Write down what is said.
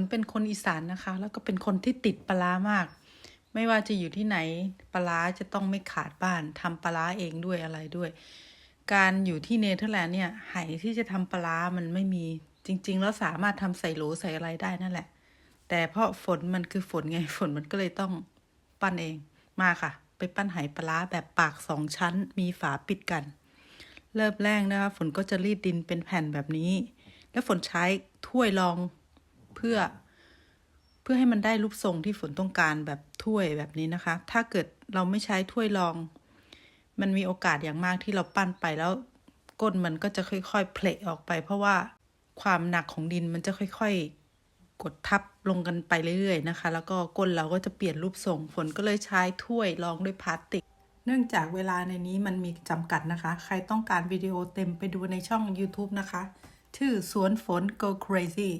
นเป็นคนอีสานนะคะ แล้วก็เป็นคนที่ติดปลามาก ไม่ว่าจะอยู่ที่ไหนปลาจะต้องไม่ขาดบ้านทำปลาเองด้วยอะไรด้วย การอยู่ที่เนเธอร์แลนด์เนี่ยไหที่จะทำปลามันไม่มีจริง ๆ แล้วสามารถทำใส่โหลใส่อะไรได้นั่นแหละ แต่เพราะฝนมันคือฝนไงฝนมันก็เลยต้องปั้นเองมาค่ะ ไปปั้นไหปลาแบบปากสองชั้น มีฝาปิดกัน เริ่มแรกนะคะฝนก็จะรีดดินเป็นแผ่นแบบนี้ แล้วฝนใช้ถ้วยรอง พื่อ เพื่อให้มันได้รูปทรงที่ฝนต้องการแบบถ้วยแบบนี้นะคะ ถ้าเกิดเราไม่ใช้ถ้วยรอง มันมีโอกาสอย่างมากที่เราปั้นไปแล้วก้นมันก็จะค่อยๆเพลออกไป เพราะว่าความหนักของดินมันจะค่อยๆ กดทับลงกันไปเรื่อยๆนะคะ แล้วก็ก้นเราก็จะเปลี่ยนรูปทรงฝนก็เลยใช้ถ้วยรองด้วยพลาสติก เนื่องจากเวลาในนี้มันมีจำกัดนะคะ ใครต้องการวิดีโอเต็มไปดูในช่อง YouTube นะคะ ชื่อสวนฝน go crazy